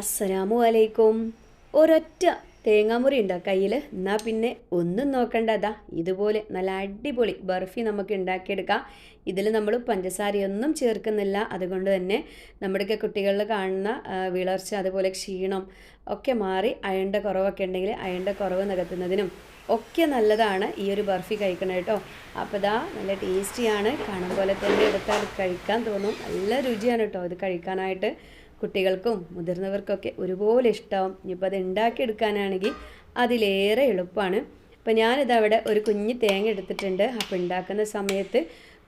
അസ്സലാമു അലൈക്കും ഒരൊറ്റ തേങ്ങാമുറി ഉണ്ടോ കയ്യിൽ എന്നാൽ പിന്നെ ഒന്നും നോക്കണ്ടതാ ഇതുപോലെ നല്ല അടിപൊളി ബർഫി നമുക്ക് ഉണ്ടാക്കിയെടുക്കാം. ഇതിൽ നമ്മൾ പഞ്ചസാരയൊന്നും ചേർക്കുന്നില്ല. അതുകൊണ്ട് തന്നെ നമ്മുടെയൊക്കെ കുട്ടികളിൽ കാണുന്ന വിളർച്ച അതുപോലെ ക്ഷീണം ഒക്കെ മാറി അയണ്ട കുറവൊക്കെ ഉണ്ടെങ്കിൽ അയണ്ട കുറവ് നികത്തുന്നതിനും ഒക്കെ നല്ലതാണ് ഈ ഒരു ബർഫി കഴിക്കണം കേട്ടോ. അപ്പോൾ ഇതാ നല്ല ടേസ്റ്റിയാണ്. കാണും പോലെ തന്നെ എടുത്താൽ കഴിക്കാൻ തോന്നും. നല്ല രുചിയാണ് കേട്ടോ ഇത് കഴിക്കാനായിട്ട്. കുട്ടികൾക്കും മുതിർന്നവർക്കൊക്കെ ഒരുപോലെ ഇഷ്ടമാവും ഇനിയിപ്പോൾ അത് ഉണ്ടാക്കിയെടുക്കാനാണെങ്കിൽ അതിലേറെ എളുപ്പമാണ്. അപ്പോൾ ഞാനിതവിടെ ഒരു കുഞ്ഞ് തേങ്ങ എടുത്തിട്ടുണ്ട്. അപ്പോൾ ഉണ്ടാക്കുന്ന സമയത്ത്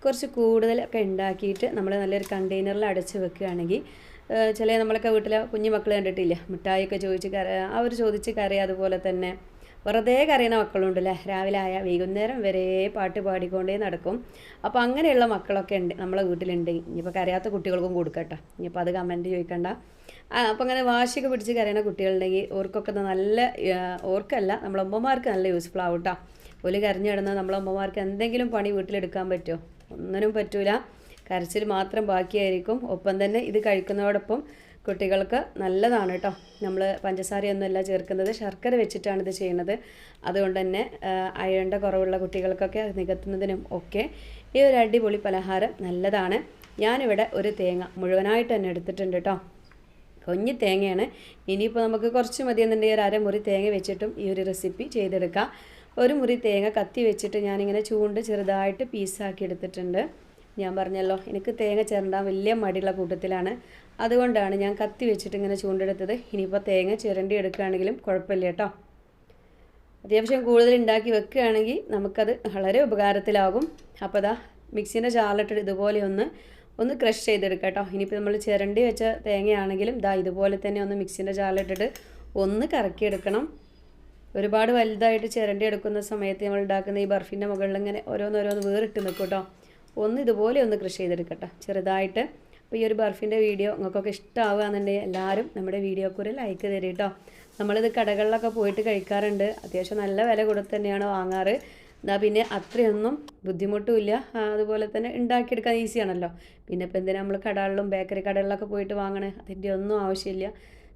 കുറച്ച് കൂടുതലൊക്കെ ഉണ്ടാക്കിയിട്ട് നമ്മൾ നല്ലൊരു കണ്ടെയ്നറിൽ അടച്ച് വെക്കുകയാണെങ്കിൽ ചില നമ്മളൊക്കെ വീട്ടിലെ കുഞ്ഞു മക്കൾ കണ്ടിട്ടില്ല? മിഠായിയൊക്കെ ചോദിച്ച് കര അവർ ചോദിച്ച് കറി അതുപോലെ തന്നെ വെറുതെ കരയുന്ന മക്കളുണ്ടല്ലേ? രാവിലെ ആയ വൈകുന്നേരം വരെ പാട്ട് പാടിക്കൊണ്ടേ നടക്കും. അപ്പോൾ അങ്ങനെയുള്ള മക്കളൊക്കെ ഉണ്ട് നമ്മളെ വീട്ടിലുണ്ട്. ഇനിയിപ്പോൾ കരയാത്ത കുട്ടികൾക്കും കൊടുക്കട്ടെ. ഇനിയിപ്പോൾ അത് കമന്റ് ചോദിക്കണ്ട. അപ്പോൾ അങ്ങനെ വാശിയൊക്കെ പിടിച്ച് കരയുന്ന കുട്ടികളുണ്ടെങ്കിൽ ഓർക്കൊക്കെ നല്ല ഓർക്കല്ല നമ്മളെ അമ്മമാർക്ക് നല്ല യൂസ്ഫുൾ ആവും കേട്ടോ ഒരു കരഞ്ഞു കിടന്നാൽ നമ്മളെ അമ്മമാർക്ക് എന്തെങ്കിലും പണി വീട്ടിലെടുക്കാൻ പറ്റുമോ? ഒന്നിനും പറ്റൂല. കരച്ചിൽ മാത്രം ബാക്കിയായിരിക്കും. ഒപ്പം തന്നെ ഇത് കഴിക്കുന്നതോടൊപ്പം കുട്ടികൾക്ക് നല്ലതാണ് കേട്ടോ നമ്മൾ പഞ്ചസാരയൊന്നുമല്ല ചേർക്കുന്നത് ശർക്കര വെച്ചിട്ടാണ് ഇത് ചെയ്യുന്നത്. അതുകൊണ്ട് തന്നെ അയണ്ട കുറവുള്ള കുട്ടികൾക്കൊക്കെ നികത്തുന്നതിനും ഒക്കെ ഈ ഒരു അടിപൊളി പലഹാരം നല്ലതാണ്. ഞാനിവിടെ ഒരു തേങ്ങ മുഴുവനായിട്ട് തന്നെ എടുത്തിട്ടുണ്ട് കേട്ടോ കൊഞ്ഞി തേങ്ങയാണ്. ഇനിയിപ്പോൾ നമുക്ക് കുറച്ച് മതി എന്നുണ്ടെങ്കിൽ ഒരു അരമുറി തേങ്ങ വെച്ചിട്ടും ഈ ഒരു റെസിപ്പി ചെയ്തെടുക്കാം. ഒരു മുറി തേങ്ങ കത്തി വെച്ചിട്ട് ഞാനിങ്ങനെ ചൂണ്ട് ചെറുതായിട്ട് പീസാക്കി എടുത്തിട്ടുണ്ട്. ഞാൻ പറഞ്ഞല്ലോ എനിക്ക് തേങ്ങ ചേർന്നാൽ വലിയ മടിയുള്ള കൂട്ടത്തിലാണ്. അതുകൊണ്ടാണ് ഞാൻ കത്തി വെച്ചിട്ട് ഇങ്ങനെ ചൂണ്ടെടുത്തത്. ഇനിയിപ്പോൾ തേങ്ങ ചിരണ്ടി എടുക്കുകയാണെങ്കിലും കുഴപ്പമില്ല കേട്ടോ. അത്യാവശ്യം കൂടുതൽ ഉണ്ടാക്കി വെക്കുകയാണെങ്കിൽ നമുക്കത് വളരെ ഉപകാരത്തിലാകും. അപ്പോൾ അതാ മിക്സീന്റെ ചാറിലിട്ട് ഇതുപോലെ ഒന്ന് ഒന്ന് ക്രഷ് ചെയ്തെടുക്കാം കേട്ടോ. ഇനിയിപ്പോൾ നമ്മൾ ചിരണ്ടി വെച്ച തേങ്ങയാണെങ്കിലും ദാ ഇതുപോലെ തന്നെ ഒന്ന് മിക്സീന്റെ ചാറിലിട്ടിട്ട് ഒന്ന് കറക്കിയെടുക്കണം. ഒരുപാട് വലുതായിട്ട് ചിരണ്ടി എടുക്കുന്ന സമയത്ത് നമ്മൾ ഉണ്ടാക്കുന്ന ഈ ബർഫിന്റെ മുകളിൽ ഇങ്ങനെ ഓരോന്നോരോന്ന് വേറിട്ട് നിൽക്കും കേട്ടോ. ഒന്ന് ഇതുപോലെ ഒന്ന് കൃഷി ചെയ്തെടുക്കട്ടെ. ചെറുതായിട്ട് അപ്പോൾ ഈ ഒരു ബർഫിന്റെ വീഡിയോ നിങ്ങൾക്കൊക്കെ ഇഷ്ടമാവുകയെന്നുണ്ടെങ്കിൽ എല്ലാവരും നമ്മുടെ വീഡിയോക്ക് ഒരു ലൈക്ക് തരും കേട്ടോ നമ്മളിത് കടകളിലൊക്കെ പോയിട്ട് കഴിക്കാറുണ്ട്. അത്യാവശ്യം നല്ല വില കൊടുത്ത് തന്നെയാണ് വാങ്ങാറ്. എന്നാൽ പിന്നെ അത്രയൊന്നും ബുദ്ധിമുട്ടുമില്ല. അതുപോലെ തന്നെ ഉണ്ടാക്കിയെടുക്കാൻ ഈസിയാണല്ലോ പിന്നെ ഇപ്പോൾ എന്തിനാ നമ്മൾ കടകളിലും ബേക്കറി കടകളിലൊക്കെ പോയിട്ട് വാങ്ങണേ? അതിന്റെ ഒന്നും ആവശ്യമില്ല.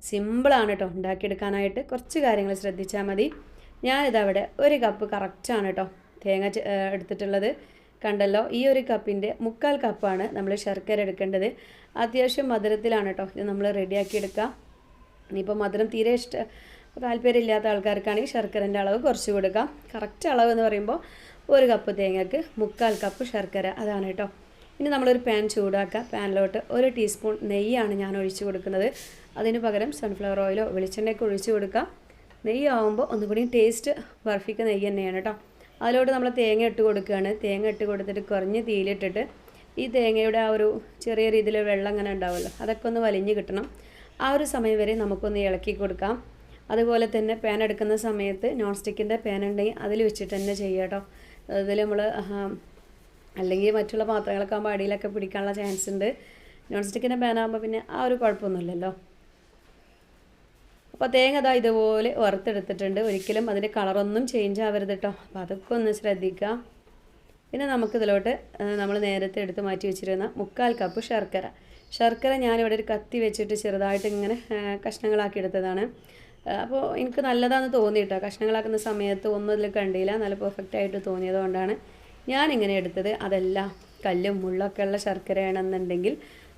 സിമ്പിളാണ് കേട്ടോ ഉണ്ടാക്കിയെടുക്കാനായിട്ട് കുറച്ച് കാര്യങ്ങൾ ശ്രദ്ധിച്ചാൽ മതി. ഞാനിതവിടെ ഒരു കപ്പ് കറക്റ്റാണ് കേട്ടോ തേങ്ങ എടുത്തിട്ടുള്ളത്. കണ്ടല്ലോ ഈ ഒരു കപ്പിന്റെ മുക്കാൽ കപ്പാണ് നമ്മൾ ശർക്കര എടുക്കേണ്ടത്. അത്യാവശ്യം മധുരത്തിലാണ് കേട്ടോ ഇത് നമ്മൾ റെഡിയാക്കി എടുക്കുക ഇനിയിപ്പോൾ മധുരം തീരെ ഇഷ്ട താല്പര്യമില്ലാത്ത ആൾക്കാർക്കാണെങ്കിൽ ശർക്കരന്റെ അളവ് കുറച്ച് കൊടുക്കാം. കറക്റ്റ് അളവ് എന്ന് പറയുമ്പോൾ ഒരു കപ്പ് തേങ്ങക്ക് മുക്കാൽ കപ്പ് ശർക്കര അതാണ് കേട്ടോ ഇനി നമ്മളൊരു പാൻ ചൂടാക്കുക പാനിലോട്ട് ഒരു ടീസ്പൂൺ നെയ്യാണ് ഞാൻ ഒഴിച്ച് കൊടുക്കുന്നത്. അതിന് പകരം സൺഫ്ലവർ ഓയിലോ വെളിച്ചെണ്ണയൊക്കെ ഒഴിച്ച് കൊടുക്കാം. നെയ്യാവുമ്പോൾ ഒന്നുകൂടി ടേസ്റ്റ് ബർഫിക്ക് നെയ്യ് തന്നെയാണ് കേട്ടോ അതിലോട്ട് നമ്മൾ തേങ്ങ ഇട്ട് കൊടുക്കുകയാണ്. തേങ്ങ ഇട്ട് കൊടുത്തിട്ട് കുറഞ്ഞ് തീയിലിട്ടിട്ട് ഈ തേങ്ങയുടെ ആ ഒരു ചെറിയ രീതിയിൽ വെള്ളം അങ്ങനെ ഉണ്ടാവുമല്ലോ അതൊക്കെ ഒന്ന് വലിഞ്ഞ് കിട്ടണം. ആ ഒരു സമയം വരെ നമുക്കൊന്ന് ഇളക്കി കൊടുക്കാം. അതുപോലെ തന്നെ പാൻ എടുക്കുന്ന സമയത്ത് നോൺ സ്റ്റിക്കിന്റെ പാൻ ഉണ്ടെങ്കിൽ അതിൽ വെച്ചിട്ട് തന്നെ ചെയ്യുക കേട്ടോ. അതിൽ നമ്മൾ അല്ലെങ്കിൽ മറ്റുള്ള പാത്രങ്ങളൊക്കെ ആകുമ്പോൾ അടിയിലൊക്കെ പിടിക്കാനുള്ള ചാൻസ് ഉണ്ട്. നോൺ സ്റ്റിക്കിന്റെ പാൻ ആകുമ്പോൾ പിന്നെ ആ ഒരു കുഴപ്പമൊന്നുമില്ലല്ലോ. അപ്പോൾ തേങ്ങ അതാ ഇതുപോലെ വറുത്തെടുത്തിട്ടുണ്ട്. ഒരിക്കലും അതിന്റെ കളറൊന്നും ചേഞ്ച് ആവരുത് കേട്ടോ അപ്പോൾ അതൊക്കെ ഒന്ന് ശ്രദ്ധിക്കുക പിന്നെ നമുക്കിതിലോട്ട് നമ്മൾ നേരത്തെ എടുത്ത് മാറ്റി വെച്ചിരുന്ന മുക്കാൽ കപ്പ് ശർക്കര. ശർക്കര ഞാനിവിടെ ഒരു കത്തി വെച്ചിട്ട് ചെറുതായിട്ട് ഇങ്ങനെ കഷ്ണങ്ങളാക്കി എടുത്തതാണ്. അപ്പോൾ എനിക്ക് നല്ലതാണെന്ന് തോന്നി കേട്ടോ കഷ്ണങ്ങളാക്കുന്ന സമയത്ത് ഒന്നും ഇതിൽ കണ്ടില്ല. നല്ല പെർഫെക്റ്റ് ആയിട്ട് തോന്നിയത് കൊണ്ടാണ് ഞാനിങ്ങനെ എടുത്തത്. അതെല്ലാം കല്ലും മുള്ളൊക്കെ ഉള്ള ശർക്കരയാണെന്നുണ്ടെങ്കിൽ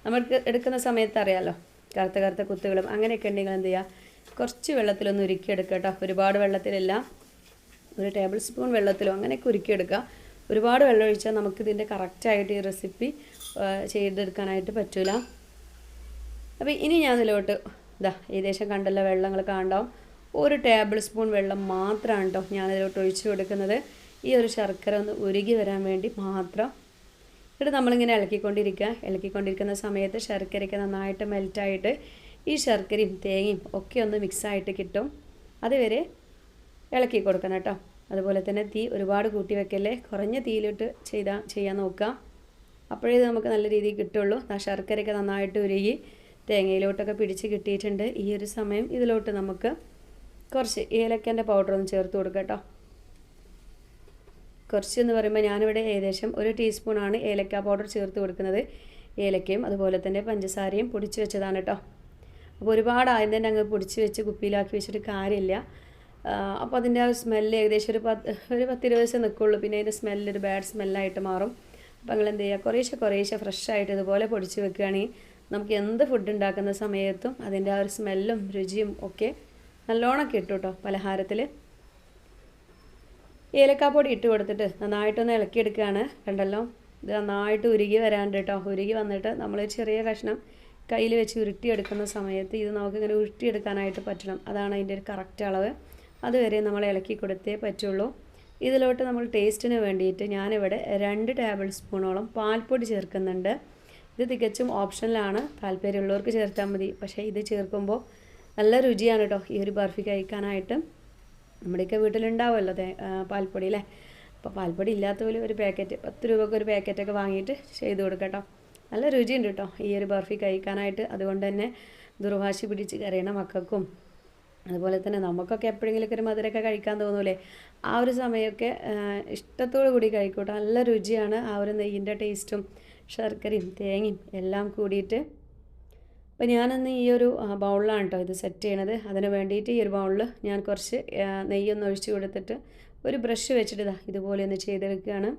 നമുക്ക് എടുക്കുന്ന സമയത്ത് അറിയാമല്ലോ കറുത്ത കറുത്ത കുത്തുകളും അങ്ങനെയൊക്കെ ഉണ്ടെങ്കിൽ എന്ത് ചെയ്യുക കുറച്ച് വെള്ളത്തിലൊന്ന് ഉരുക്കിയെടുക്കുക കേട്ടോ. ഒരുപാട് വെള്ളത്തിലല്ല ഒരു ടേബിൾ സ്പൂൺ വെള്ളത്തിലോ അങ്ങനെയൊക്കെ ഉരുക്കിയെടുക്കുക. ഒരുപാട് വെള്ളം ഒഴിച്ചാൽ നമുക്ക് ഇതിന്റെ കറക്റ്റായിട്ട് ഈ റെസിപ്പി ചെയ്തെടുക്കാനായിട്ട് പറ്റൂല. അപ്പോൾ ഇനി ഞാൻ ഇതിലോട്ട് ഇതാ ഏകദേശം കണ്ടല്ലോ വെള്ളങ്ങൾ കാണണ്ടാവും ഒരു ടേബിൾ സ്പൂൺ വെള്ളം മാത്രമാണ് കേട്ടോ ഞാനിതിലോട്ട് ഒഴിച്ചു കൊടുക്കുന്നത്. ഈ ഒരു ശർക്കര ഒന്ന് ഉരുകി വരാൻ വേണ്ടി മാത്രം എന്നിട്ട് നമ്മളിങ്ങനെ ഇളക്കിക്കൊണ്ടിരിക്കുക. ഇളക്കിക്കൊണ്ടിരിക്കുന്ന സമയത്ത് ശർക്കരയ്ക്ക് നന്നായിട്ട് മെൽറ്റായിട്ട് ഈ ശർക്കരയും തേങ്ങയും ഒക്കെ ഒന്ന് മിക്സായിട്ട് കിട്ടും. അതുവരെ ഇളക്കി കൊടുക്കണം കേട്ടോ. അതുപോലെ തന്നെ തീ ഒരുപാട് കൂട്ടി വെക്കല്ലേ? കുറഞ്ഞ തീയിലിട്ട് ചെയ്താൽ ചെയ്യാൻ നോക്കുക. അപ്പോഴേ നമുക്ക് നല്ല രീതിയിൽ കിട്ടുള്ളൂ. ആ ശർക്കരയൊക്കെ നന്നായിട്ട് ഉരുകി തേങ്ങയിലോട്ടൊക്കെ പിടിച്ച് കിട്ടിയിട്ടുണ്ട്. ഈ ഒരു സമയം ഇതിലോട്ട് നമുക്ക് കുറച്ച് ഏലക്കന്റെ പൗഡർ ഒന്ന് ചേർത്ത് കൊടുക്കാം കേട്ടോ. കുറച്ച് എന്ന് പറയുമ്പോൾ ഞാനിവിടെ ഏകദേശം ഒരു ടീസ്പൂണാണ് ഏലക്ക പൗഡർ ചേർത്ത് കൊടുക്കുന്നത്. ഏലക്കയും അതുപോലെ തന്നെ പഞ്ചസാരയും പൊടിച്ച് വെച്ചതാണ് കേട്ടോ. അപ്പോൾ ഒരുപാട് ആദ്യം തന്നെ അങ്ങ് പൊടിച്ച് വെച്ച് കുപ്പിയിലാക്കി വെച്ചിട്ട് കാര്യമില്ല. അപ്പോൾ അതിന്റെ ആ സ്മെല്ല് ഏകദേശം ഒരു പത്ത് ഒരു പത്തിരുപത് ദിവസം നിൽക്കുള്ളൂ. പിന്നെ അതിന്റെ സ്മെല്ല് ഒരു ബാഡ് സ്മെല്ലായിട്ട് മാറും. അപ്പോൾ നിങ്ങൾ എന്ത് ചെയ്യുക കുറേശ്ശെ കുറേശ്ശെ ഫ്രഷ് ആയിട്ട് ഇതുപോലെ പൊടിച്ച് വെക്കുകയാണെങ്കിൽ നമുക്ക് എന്ത് ഫുഡ് ഉണ്ടാക്കുന്ന സമയത്തും അതിന്റെ ആ ഒരു സ്മെല്ലും രുചിയും ഒക്കെ നല്ലോണം കിട്ടും കേട്ടോ പലഹാരത്തിൽ. ഏലക്കാപ്പൊടി ഇട്ട് കൊടുത്തിട്ട് നന്നായിട്ടൊന്ന് ഇളക്കിയെടുക്കുകയാണ്. കണ്ടല്ലോ? ഇത് നന്നായിട്ട് ഉരുകി വരാണ്ട് കേട്ടോ. ഉരുകി വന്നിട്ട് നമ്മൾ ചെറിയ കഷ്ണം കയ്യിൽ വെച്ച് ഉരുട്ടിയെടുക്കുന്ന സമയത്ത് ഇത് നമുക്കിങ്ങനെ ഉരുട്ടിയെടുക്കാനായിട്ട് പറ്റണം. അതാണ് അതിന്റെ ഒരു കറക്റ്റ് അളവ്. അതുവരെ നമ്മൾ ഇളക്കി കൊടുത്തേ പറ്റുള്ളൂ. ഇതിലോട്ട് നമ്മൾ ടേസ്റ്റിന് വേണ്ടിയിട്ട് ഞാനിവിടെ രണ്ട് ടേബിൾ സ്പൂണോളം പാൽപ്പൊടി ചേർക്കുന്നുണ്ട്. ഇത് തികച്ചും ഓപ്ഷനിലാണ്. താല്പര്യമുള്ളവർക്ക് ചേർത്താൽ മതി. പക്ഷേ ഇത് ചേർക്കുമ്പോൾ നല്ല രുചിയാണ് കേട്ടോ ഈ ഒരു ബർഫി കഴിക്കാനായിട്ട്. നമ്മുടെയൊക്കെ വീട്ടിലുണ്ടാവുമല്ലോ പാൽപ്പൊടി അല്ലേ? അപ്പോൾ പാൽപ്പൊടി ഇല്ലാത്ത പോലും ഒരു പാക്കറ്റ് പത്ത് രൂപക്ക് ഒരു പാക്കറ്റൊക്കെ വാങ്ങിയിട്ട് ചെയ്ത് കൊടുക്കട്ടോ നല്ല രുചിയുണ്ട് കേട്ടോ ഈ ഒരു ബർഫി കഴിക്കാനായിട്ട്. അതുകൊണ്ട് തന്നെ ദുർവാശി പിടിച്ച് കരയണ മക്കൾക്കും അതുപോലെ തന്നെ നമുക്കൊക്കെ എപ്പോഴെങ്കിലുമൊക്കെ ഒരു മധുരമൊക്കെ കഴിക്കാൻ തോന്നൂലേ? ആ ഒരു സമയമൊക്കെ ഇഷ്ടത്തോടു കൂടി കഴിക്കൂട്ടോ നല്ല രുചിയാണ് ആ ഒരു നെയ്യിന്റെ ടേസ്റ്റും ശർക്കരയും തേങ്ങയും എല്ലാം കൂടിയിട്ട് അപ്പോൾ ഞാനിന്ന് ഈ ഒരു ബൗളിലാണ് കേട്ടോ ഇത് സെറ്റ് ചെയ്യണത്. അതിന് വേണ്ടിയിട്ട് ഈ ഒരു ബൗളിൽ ഞാൻ കുറച്ച് നെയ്യൊന്ന് ഒഴിച്ചു കൊടുത്തിട്ട് ഒരു ബ്രഷ് വെച്ചിട്ട് ഇതാ ഇതുപോലെ ഒന്ന് ചെയ്തെടുക്കുകയാണ്.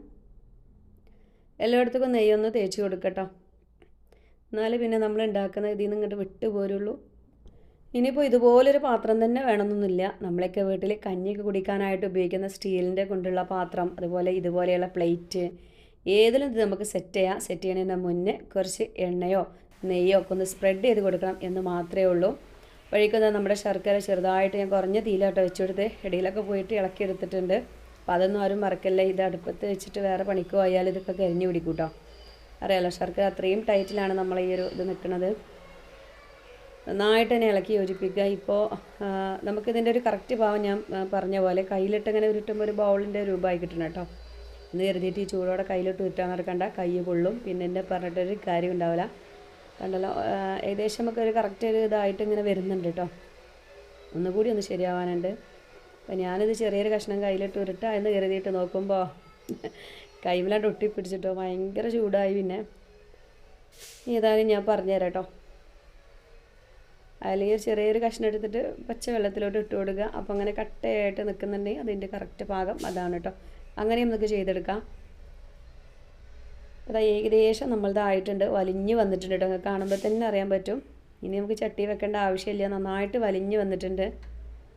എല്ലായിടത്തേക്കും നെയ്യൊന്ന് തേച്ച് കൊടുക്കട്ടോ. എന്നാലും പിന്നെ നമ്മൾ ഉണ്ടാക്കുന്ന ഇതിൽ നിന്ന് ഇങ്ങോട്ട് വിട്ടു പോരുള്ളൂ. ഇനിയിപ്പോൾ ഇതുപോലൊരു പാത്രം തന്നെ വേണമെന്നൊന്നുമില്ല. നമ്മളൊക്കെ വീട്ടിൽ കഞ്ഞിയൊക്കെ കുടിക്കാനായിട്ട് ഉപയോഗിക്കുന്ന സ്റ്റീലിന്റെ കൊണ്ടുള്ള പാത്രം അതുപോലെ ഇതുപോലെയുള്ള പ്ലേറ്റ് ഏതിലും ഇത് നമുക്ക് സെറ്റ് ചെയ്യാം. സെറ്റ് ചെയ്യുന്നതിന് മുന്നേ കുറച്ച് എണ്ണയോ നെയ്യോ ഒക്കെ ഒന്ന് സ്പ്രെഡ് ചെയ്ത് കൊടുക്കണം എന്ന് മാത്രമേ ഉള്ളൂ. വഴിക്കുന്നത് നമ്മുടെ ശർക്കര ചെറുതായിട്ട് ഞാൻ കുറഞ്ഞ തീയിലോട്ട് വെച്ചുകൊടുത്ത് ഇടയിലൊക്കെ പോയിട്ട് ഇളക്കി എടുത്തിട്ടുണ്ട്. അപ്പോൾ അതൊന്നും ആരും മറക്കല്ല. ഇത് അടുപ്പത്ത് വെച്ചിട്ട് വേറെ പണിക്ക് പോയാൽ ഇതൊക്കെ കരിഞ്ഞു പിടിക്കൂട്ടോ. അറിയാലോ ശർക്കര അത്രയും ടൈറ്റിലാണ് നമ്മൾ ഈ ഒരു ഇത് നിൽക്കുന്നത്. നന്നായിട്ട് തന്നെ ഇളക്കി യോജിപ്പിക്കുക. ഇപ്പോൾ നമുക്കിതിന്റെ ഒരു കറക്റ്റ് ഭാവം ഞാൻ പറഞ്ഞ പോലെ കയ്യിലിട്ട് ഇങ്ങനെ ഉരുട്ടുമ്പോൾ ഒരു ബൗളിന്റെ രൂപമായി കിട്ടണം കേട്ടോ. എന്ന് കരുതിയിട്ട് ഈ ചൂടോടെ കയ്യിലിട്ട് ഉരുട്ടാൻ നടക്കണ്ട. കൈ കൊള്ളും പിന്നെ എന്റെ പറഞ്ഞിട്ടൊരു കാര്യം ഉണ്ടാവില്ല. കണ്ടല്ലോ. ഏകദേശം നമുക്ക് ഒരു കറക്റ്റ് ഒരു ഇതായിട്ട് ഇങ്ങനെ വരുന്നുണ്ട് കേട്ടോ ഒന്നുകൂടി ഒന്ന് ശരിയാവാനുണ്ട്. അപ്പം ഞാനിത് ചെറിയൊരു കഷ്ണം കയ്യിലിട്ട് ഉരുട്ടാ എന്ന് കരുതിയിട്ട് നോക്കുമ്പോൾ കൈമിലാണ്ട് ഒട്ടിപ്പിടിച്ചിട്ടോ ഭയങ്കര ചൂടായി പിന്നെ. ഏതായാലും ഞാൻ പറഞ്ഞുതരാം കേട്ടോ അതിൽ ചെറിയൊരു കഷ്ണം എടുത്തിട്ട് പച്ച വെള്ളത്തിലോട്ട് ഇട്ട് കൊടുക്കുക. അപ്പോൾ അങ്ങനെ കട്ടയായിട്ട് നിൽക്കുന്നുണ്ടെങ്കിൽ അതിന്റെ കറക്റ്റ് പാകം അതാണ് കേട്ടോ അങ്ങനെയും നമുക്ക് ചെയ്തെടുക്കാം. അത് ഏകദേശം നമ്മളിതായിട്ടുണ്ട് വലിഞ്ഞ് വന്നിട്ടുണ്ട് കേട്ടോ കാണുമ്പോൾ തന്നെ അറിയാൻ പറ്റും. ഇനി നമുക്ക് ചട്ടി വെക്കേണ്ട ആവശ്യമില്ല. നന്നായിട്ട് വലിഞ്ഞ് വന്നിട്ടുണ്ട്.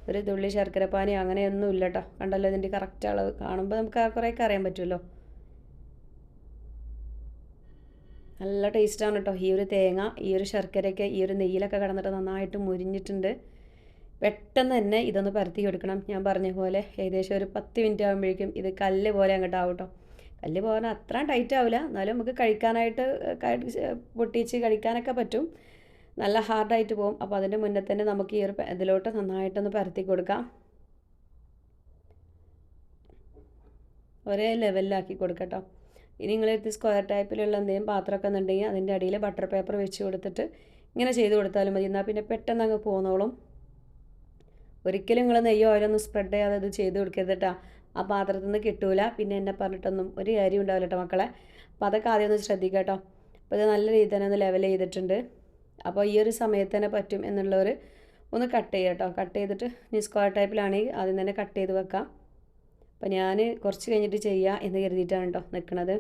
ഒരു തുള്ളി ശർക്കരപ്പാനി അങ്ങനെയൊന്നും ഇല്ല കേട്ടോ കണ്ടല്ലോ ഇതിന്റെ കറക്റ്റ് അളവ്. കാണുമ്പോൾ നമുക്ക് കുറേയൊക്കെ അറിയാൻ പറ്റുമല്ലോ നല്ല ടേസ്റ്റാണ് കേട്ടോ ഈ ഒരു തേങ്ങ ഈ ഒരു ശർക്കരയൊക്കെ ഈ ഒരു നെയ്യിലൊക്കെ കിടന്നിട്ട് നന്നായിട്ട് മുരിഞ്ഞിട്ടുണ്ട്. പെട്ടെന്ന് തന്നെ ഇതൊന്ന് പരത്തി കൊടുക്കണം ഞാൻ പറഞ്ഞ പോലെ ഏകദേശം ഒരു പത്ത് മിനിറ്റ് ആകുമ്പോഴേക്കും ഇത് കല്ല് പോലെ അങ്ങോട്ടാവും കേട്ടോ കല്ല് പോകാൻ അത്ര ടൈറ്റ് ആവില്ല. എന്നാലും നമുക്ക് കഴിക്കാനായിട്ട് പൊട്ടിച്ച് കഴിക്കാനൊക്കെ പറ്റും. നല്ല ഹാർഡായിട്ട് പോകും. അപ്പോൾ അതിന്റെ മുന്നേ തന്നെ നമുക്ക് ഈ ഒരു ഇതിലോട്ട് നന്നായിട്ടൊന്ന് പരത്തി കൊടുക്കാം. ഒരേ ലെവലിലാക്കി കൊടുക്കട്ടോ. ഇനി നിങ്ങളെടുത്ത് സ്ക്വയർ ടൈപ്പിലുള്ള എന്തെങ്കിലും പാത്രമൊക്കെ ഉണ്ടെങ്കിൽ അതിന്റെ അടിയിൽ ബട്ടർ പേപ്പർ വെച്ച് കൊടുത്തിട്ട് ഇങ്ങനെ ചെയ്ത് കൊടുത്താലും മതി. എന്നാൽ പിന്നെ പെട്ടെന്ന് അങ്ങ് പോന്നോളും. ഒരിക്കലും നിങ്ങൾ നെയ്യോ ഓയിലൊന്നും സ്പ്രെഡ് ചെയ്യാതെ ഇത് ചെയ്ത് കൊടുക്കരുത് കേട്ടോ ആ പാത്രത്തിൽ നിന്ന് കിട്ടൂല. പിന്നെ എന്നെ പറഞ്ഞിട്ടൊന്നും ഒരു കാര്യം ഉണ്ടാവില്ല കേട്ടോ മക്കളെ. അപ്പോൾ അതൊക്കെ ആദ്യം ഒന്ന് ശ്രദ്ധിക്കുക കേട്ടോ അപ്പോൾ ഇത് നല്ല രീതിയിൽ തന്നെ ഒന്ന് ലെവൽ ചെയ്തിട്ടുണ്ട്. അപ്പോൾ ഈ ഒരു സമയത്ത് തന്നെ പറ്റും എന്നുള്ളവർ ഒന്ന് കട്ട് ചെയ്യുക കേട്ടോ കട്ട് ചെയ്തിട്ട് ഇനി സ്ക്വയർ ടൈപ്പിലാണെങ്കിൽ ആദ്യം തന്നെ കട്ട് ചെയ്ത് വെക്കാം. അപ്പോൾ ഞാൻ കുറച്ച് കഴിഞ്ഞിട്ട് ചെയ്യുക എന്ന് കരുതിയിട്ടാണ് കേട്ടോ നിൽക്കുന്നത്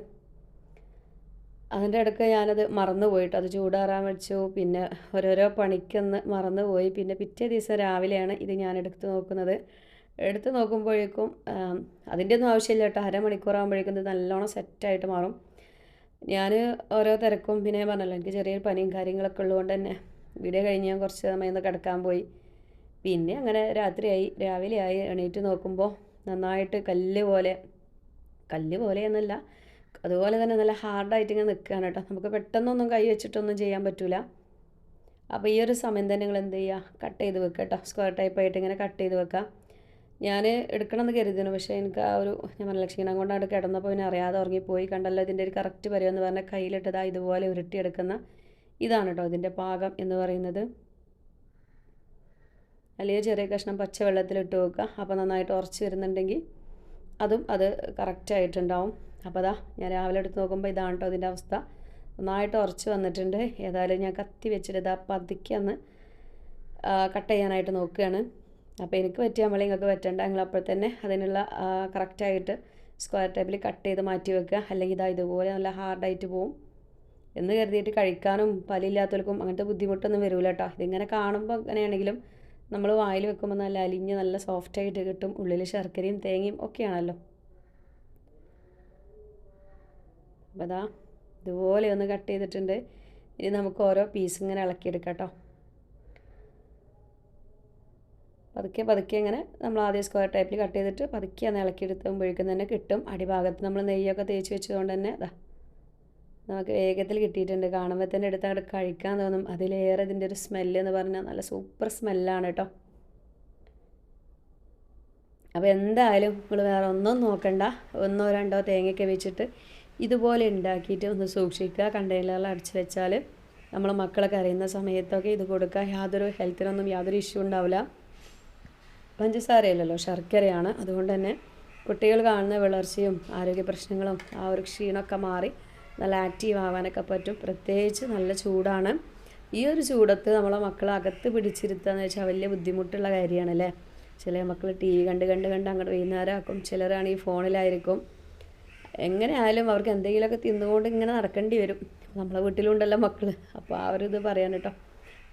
അതിന്റെ ഇടയ്ക്ക് ഞാനത് മറന്നു പോയിട്ട് അത് ചൂടാറാൻ വെച്ചു. പിന്നെ ഓരോരോ പണിക്കൊന്ന് മറന്നുപോയി പിന്നെ പിറ്റേ ദിവസം രാവിലെയാണ് ഇത് ഞാൻ എടുത്ത് നോക്കുന്നത്. എടുത്ത് നോക്കുമ്പോഴേക്കും അതിന്റെ ഒന്നും ആവശ്യമില്ല കേട്ടോ. അരമണിക്കൂറാകുമ്പോഴേക്കും ഇത് നല്ലോണം സെറ്റായിട്ട് മാറും. ഞാൻ ഓരോ തിരക്കും പിന്നെ പറഞ്ഞല്ലോ എനിക്ക് ചെറിയൊരു പനിയും കാര്യങ്ങളൊക്കെ ഉള്ളതുകൊണ്ട് തന്നെ വീഡിയോ കഴിഞ്ഞ് ഞാൻ കുറച്ച് സമയം ഒന്ന് കിടക്കാൻ പോയി. പിന്നെ അങ്ങനെ രാത്രിയായി. രാവിലെയായി എണീറ്റ് നോക്കുമ്പോൾ നന്നായിട്ട് കല്ല് പോലെ കല്ല് പോലെ എന്നല്ല അതുപോലെ തന്നെ നല്ല ഹാർഡായിട്ട് ഇങ്ങനെ നിൽക്കുകയാണ് കേട്ടോ. നമുക്ക് പെട്ടെന്നൊന്നും കൈ വെച്ചിട്ടൊന്നും ചെയ്യാൻ പറ്റില്ല അപ്പോൾ ഈ ഒരു സമയം തന്നെ നിങ്ങൾ എന്ത് ചെയ്യുക? കട്ട് ചെയ്ത് വെക്കുക കേട്ടോ. സ്ക്വയർ ടൈപ്പായിട്ട് ഇങ്ങനെ കട്ട് ചെയ്ത് വെക്കുക. ഞാൻ എടുക്കണമെന്ന് കരുതിയിരുന്നു. പക്ഷേ എനിക്ക് ആ ഒരു ഞാൻ പറഞ്ഞ കൊണ്ടാണ് കിടന്നപ്പോൾ പിന്നെ അറിയാതെ ഉറങ്ങിപ്പോയി. കണ്ടല്ലോ ഇതിന്റെ ഒരു കറക്റ്റ് പരുവം എന്ന് പറഞ്ഞാൽ കയ്യിലിട്ടതാ ഇതുപോലെ ഉരുട്ടിയെടുക്കുന്ന ഇതാണ് കേട്ടോ ഇതിന്റെ പാകം എന്ന് പറയുന്നത്. അല്ലെങ്കിൽ ചെറിയ കഷ്ണം പച്ച വെള്ളത്തിലിട്ട് വെക്കുക. അപ്പോൾ നന്നായിട്ട് ഉറച്ച് വരുന്നുണ്ടെങ്കിൽ അതും അത് കറക്റ്റായിട്ടുണ്ടാവും അപ്പോൾ അതാ ഞാൻ രാവിലെ എടുത്ത് നോക്കുമ്പോൾ ഇതാണ് കേട്ടോ അതിന്റെ അവസ്ഥ. നന്നായിട്ട് ഉറച്ച് വന്നിട്ടുണ്ട്. ഏതായാലും ഞാൻ കത്തി വെച്ചിട്ട് ഇതാ പതുക്കെ ഒന്ന് കട്ട് ചെയ്യാനായിട്ട് നോക്കുകയാണ്. അപ്പോൾ എനിക്ക് പറ്റിയ നമ്മളെ നിങ്ങൾക്ക് പറ്റണ്ട. നിങ്ങൾ അപ്പോൾ തന്നെ അതിനുള്ള കറക്റ്റായിട്ട് സ്ക്വയർ ടൈപ്പിൽ കട്ട് ചെയ്ത് മാറ്റി വെക്കുക. അല്ലെങ്കിൽ ഇതാ ഇതുപോലെ നല്ല ഹാർഡായിട്ട് പോവും. എന്ന് കരുതിയിട്ട് കഴിക്കാനും പലില്ലാത്തവർക്കും അങ്ങനത്തെ ബുദ്ധിമുട്ടൊന്നും വരില്ല കേട്ടോ ഇതിങ്ങനെ കാണുമ്പോൾ അങ്ങനെയാണെങ്കിലും നമ്മൾ വായിൽ വെക്കുമ്പോൾ നല്ല അലിഞ്ഞ് നല്ല സോഫ്റ്റായിട്ട് കിട്ടും. ഉള്ളിൽ ശർക്കരയും തേങ്ങയും ഒക്കെയാണല്ലോ. അപ്പോൾ അതാ ഇതുപോലെ ഒന്ന് കട്ട് ചെയ്തിട്ടുണ്ട്. ഇനി നമുക്ക് ഓരോ പീസ് ഇങ്ങനെ ഇളക്കിയെടുക്കാം കേട്ടോ പതുക്കെ പതുക്കെ ഇങ്ങനെ നമ്മൾ ആദ്യം സ്ക്വയർ ടൈപ്പിൽ കട്ട് ചെയ്തിട്ട് പതുക്കെ അന്ന് ഇളക്കിയെടുത്തുമ്പോഴേക്കും തന്നെ കിട്ടും. അടിഭാഗത്ത് നമ്മൾ നെയ്യൊക്കെ തേച്ച് വെച്ചതുകൊണ്ട് തന്നെ അതാ നമുക്ക് വേഗത്തിൽ കിട്ടിയിട്ടുണ്ട്. കാണുമ്പോൾ തന്നെ എടുത്ത് അവിടെ കഴിക്കാൻ തോന്നും. അതിലേറെ ഇതിന്റെ ഒരു സ്മെല്ല് എന്ന് പറഞ്ഞാൽ നല്ല സൂപ്പർ സ്മെല്ലാണ് കേട്ടോ. അപ്പോൾ എന്തായാലും നിങ്ങൾ വേറെ ഒന്നും നോക്കണ്ട. ഒന്നോ രണ്ടോ തേങ്ങയൊക്കെ വെച്ചിട്ട് ഇതുപോലെ ഉണ്ടാക്കിയിട്ട് ഒന്ന് സൂക്ഷിക്കുക. കണ്ടെയ്നറിൽ അടച്ചു വെച്ചാൽ നമ്മൾ മക്കളൊക്കെ അറിയുന്ന സമയത്തൊക്കെ ഇത് കൊടുക്കുക യാതൊരു ഹെൽത്തിനൊന്നും യാതൊരു ഇഷ്യൂ ഉണ്ടാവില്ല പഞ്ചസാരയല്ലല്ലോ ശർക്കരയാണ്. അതുകൊണ്ട് തന്നെ കുട്ടികൾ കാണുന്ന വിളർച്ചയും ആരോഗ്യ പ്രശ്നങ്ങളും ആ ഒരു ക്ഷീണമൊക്കെ മാറി നല്ല ആക്റ്റീവ് ആവാനൊക്കെ പറ്റും. പ്രത്യേകിച്ച് നല്ല ചൂടാണ്. ഈ ഒരു ചൂടത്ത് നമ്മളെ മക്കളെ അകത്ത് പിടിച്ചിരുത്തുക എന്ന് വെച്ചാൽ വലിയ ബുദ്ധിമുട്ടുള്ള കാര്യമാണല്ലേ ചില മക്കൾ ടി വി കണ്ട് കണ്ട് കണ്ട് അങ്ങോട്ട് വൈകുന്നേരം ആക്കും ഈ ഫോണിലായിരിക്കും. എങ്ങനെ ആയാലും അവർക്ക് എന്തെങ്കിലുമൊക്കെ തിന്നുകൊണ്ട് ഇങ്ങനെ നടക്കേണ്ടി വരും. നമ്മളെ വീട്ടിലുണ്ടല്ലോ മക്കൾ അപ്പോൾ ആ ഒരു ഇത് പറയാൻ കേട്ടോ.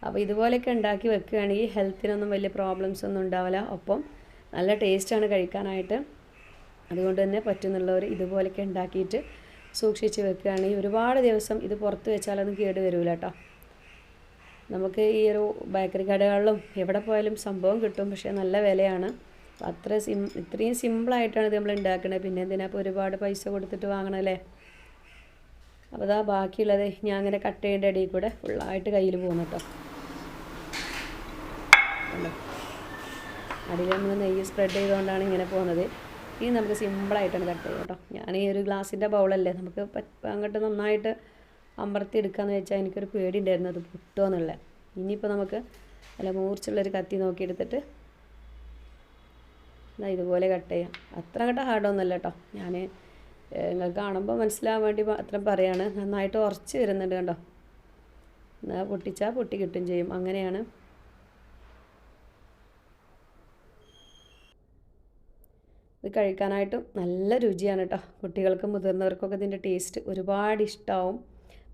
അപ്പോൾ ഇതുപോലെയൊക്കെ ഉണ്ടാക്കി വെക്കുകയാണെങ്കിൽ ഹെൽത്തിനൊന്നും വലിയ പ്രോബ്ലംസ് ഒന്നും ഉണ്ടാവില്ല. ഒപ്പം നല്ല ടേസ്റ്റാണ് കഴിക്കാനായിട്ട്. അതുകൊണ്ട് തന്നെ പറ്റുന്നുള്ളവർ ഇതുപോലെയൊക്കെ ഉണ്ടാക്കിയിട്ട് സൂക്ഷിച്ച് വെക്കുകയാണെങ്കിൽ ഒരുപാട് ദിവസം ഇത് പുറത്ത് വെച്ചാലൊന്നും കേട് വരില്ല കേട്ടോ. നമുക്ക് ഈ ഒരു ബേക്കറി കടകളിലും എവിടെ പോയാലും സംഭവം കിട്ടും. പക്ഷേ നല്ല വിലയാണ്. അത്ര സിം ഇത്രയും സിമ്പിളായിട്ടാണ് ഇത് നമ്മൾ ഉണ്ടാക്കുന്നത് പിന്നെ എന്തിനാ ഇപ്പോൾ ഒരുപാട് പൈസ കൊടുത്തിട്ട് വാങ്ങണമല്ലേ അപ്പോൾ അതാ ബാക്കിയുള്ളത് ഞാൻ അങ്ങനെ കട്ട് ചെയ്യേണ്ട ഇടയിൽ കൂടെ ഫുള്ളായിട്ട് കയ്യിൽ പോകുന്നു കേട്ടോ. അടിയിൽ നമ്മൾ നെയ്യ് സ്പ്രെഡ് ചെയ്തുകൊണ്ടാണ് ഇങ്ങനെ പോകുന്നത്. ഇനി നമുക്ക് സിമ്പിളായിട്ടാണ് കട്ട് ചെയ്യുക കേട്ടോ. ഞാൻ ഈ ഒരു ഗ്ലാസിന്റെ ബൗളല്ലേ നമുക്ക് അങ്ങോട്ട് നന്നായിട്ട് അമർത്തി എടുക്കാന്ന് വെച്ചാൽ എനിക്കൊരു പേടി ഉണ്ടായിരുന്നു അത് പൊട്ടുമോ എന്നുള്ളത് ഇനിയിപ്പോൾ നമുക്ക് നല്ല മൂർച്ചുള്ളൊരു കത്തി നോക്കിയെടുത്തിട്ട് ഇതാ ഇതുപോലെ കട്ട് ചെയ്യാം. അത്ര അങ്ങോട്ട് ഹാർഡൊന്നുമല്ല കേട്ടോ. ഞാൻ നിങ്ങൾക്ക് കാണുമ്പോൾ മനസ്സിലാവാൻ വേണ്ടി മാത്രം പറയാണ്. നന്നായിട്ട് ഉറച്ച് വരുന്നുണ്ട് കണ്ടോ? എന്നാൽ പൊട്ടിച്ചാൽ പൊട്ടി കിട്ടും ചെയ്യും. അങ്ങനെയാണ്. ഇത് കഴിക്കാനായിട്ടും നല്ല രുചിയാണ് കേട്ടോ. കുട്ടികൾക്കും മുതിർന്നവർക്കൊക്കെ ഇതിന്റെ ടേസ്റ്റ് ഒരുപാട് ഇഷ്ടമാവും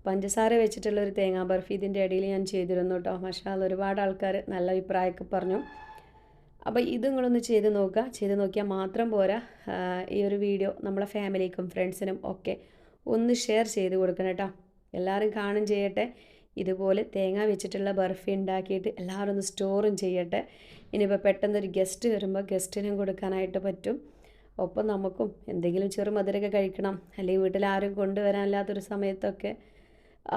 പഞ്ചസാര വെച്ചിട്ടുള്ള ഒരു തേങ്ങാ ബർഫി ഇതിന്റെ ഇടയിൽ ഞാൻ ചെയ്തിരുന്നു കേട്ടോ. മഷാൽ ഒരുപാട് ആൾക്കാർ നല്ല അഭിപ്രായമൊക്കെ പറഞ്ഞു. അപ്പോൾ ഇത് നിങ്ങളൊന്ന് ചെയ്ത് നോക്കുക. ചെയ്ത് നോക്കിയാൽ മാത്രം പോരാ. ഈ ഒരു വീഡിയോ നമ്മളെ ഫാമിലിക്കും ഫ്രണ്ട്സിനും ഒക്കെ ഒന്ന് ഷെയർ ചെയ്ത് കൊടുക്കണം കേട്ടോ. എല്ലാവരും കാണും ചെയ്യട്ടെ. ഇതുപോലെ തേങ്ങ വെച്ചിട്ടുള്ള ബർഫി ഉണ്ടാക്കിയിട്ട് എല്ലാവരും ഒന്ന് സ്റ്റോറും ചെയ്യട്ടെ. ഇനിയിപ്പോൾ പെട്ടെന്നൊരു ഗസ്റ്റ് വരുമ്പോൾ ഗസ്റ്റിനും കൊടുക്കാനായിട്ട് പറ്റും. ഒപ്പം നമുക്കും എന്തെങ്കിലും ചെറു മധുരമൊക്കെ കഴിക്കണം. അല്ലെങ്കിൽ വീട്ടിൽ ആരും കൊണ്ടുവരാനില്ലാത്തൊരു സമയത്തൊക്കെ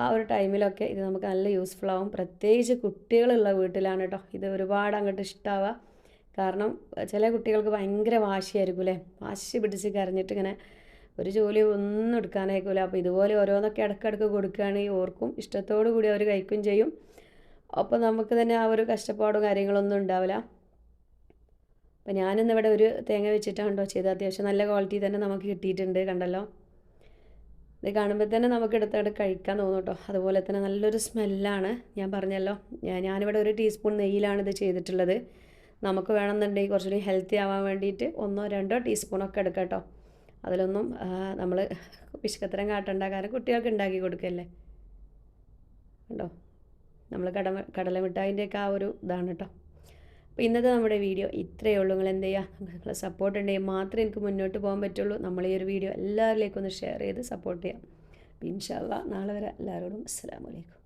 ആ ഒരു ടൈമിലൊക്കെ ഇത് നമുക്ക് നല്ല യൂസ്ഫുൾ ആവും. പ്രത്യേകിച്ച് കുട്ടികളുള്ള വീട്ടിലാണ് കേട്ടോ. ഇത് ഒരുപാട് അങ്ങോട്ട് ഇഷ്ടമാവുക കാരണം ചില കുട്ടികൾക്ക് ഭയങ്കര വാശിയായിരിക്കും അല്ലേ? വാശി പിടിച്ച് കരഞ്ഞിട്ട് ഇങ്ങനെ ഒരു ജോലി ഒന്നും എടുക്കാനായിരിക്കില്ല അപ്പോൾ ഇതുപോലെ ഓരോന്നൊക്കെ ഇടയ്ക്കിടയ്ക്ക് കൊടുക്കുകയാണെങ്കിൽ ഓർക്കും ഇഷ്ടത്തോടു കൂടി അവർ കഴിക്കും ചെയ്യും. അപ്പോൾ നമുക്ക് തന്നെ ആ ഒരു കഷ്ടപ്പാടും കാര്യങ്ങളൊന്നും ഉണ്ടാവില്ല. അപ്പോൾ ഞാനിന്ന് ഇവിടെ ഒരു തേങ്ങ വെച്ചിട്ടാണ് ചെയ്ത് അത്യാവശ്യം നല്ല ക്വാളിറ്റി തന്നെ നമുക്ക് കിട്ടിയിട്ടുണ്ട് കണ്ടല്ലോ? ഇത് കാണുമ്പോൾ തന്നെ നമുക്ക് എടുത്തവിടെ കഴിക്കാൻ തോന്നും കേട്ടോ. അതുപോലെ തന്നെ നല്ലൊരു സ്മെല്ലാണ്. ഞാൻ പറഞ്ഞല്ലോ ഞാനിവിടെ ഒരു ടീസ്പൂൺ നെയ്യിലാണ് ഇത് ചെയ്തിട്ടുള്ളത്. നമുക്ക് വേണമെന്നുണ്ടെങ്കിൽ കുറച്ചുകൂടി ഹെൽത്തി ആവാൻ വേണ്ടിയിട്ട് ഒന്നോ രണ്ടോ ടീസ്പൂണൊക്കെ എടുക്കാം കേട്ടോ. അതിലൊന്നും നമ്മൾ പിശുക്കത്തരം കാട്ടണ്ട. കാരണം കുട്ടികൾക്ക് ഉണ്ടാക്കി കൊടുക്കല്ലേ? കണ്ടോ? നമ്മൾ കട കടല മിഠായിന്റെയൊക്കെ ആ ഒരു ഇതാണ് കേട്ടോ. അപ്പോൾ ഇന്നത്തെ നമ്മുടെ വീഡിയോ ഇത്രയേ ഉള്ളൂ. നിങ്ങൾ എന്ത് ചെയ്യുക? നിങ്ങളെ സപ്പോർട്ട് ഉണ്ടെങ്കിൽ മാത്രമേ എനിക്ക് മുന്നോട്ട് പോകാൻ പറ്റുള്ളൂ. നമ്മൾ ഈ ഒരു വീഡിയോ എല്ലാവരിലേക്കും ഒന്ന് ഷെയർ ചെയ്ത് സപ്പോർട്ട് ചെയ്യാം. ഇൻഷാല്ല നാളെ വരെ എല്ലാവരോടും അസ്സാം വലൈക്കും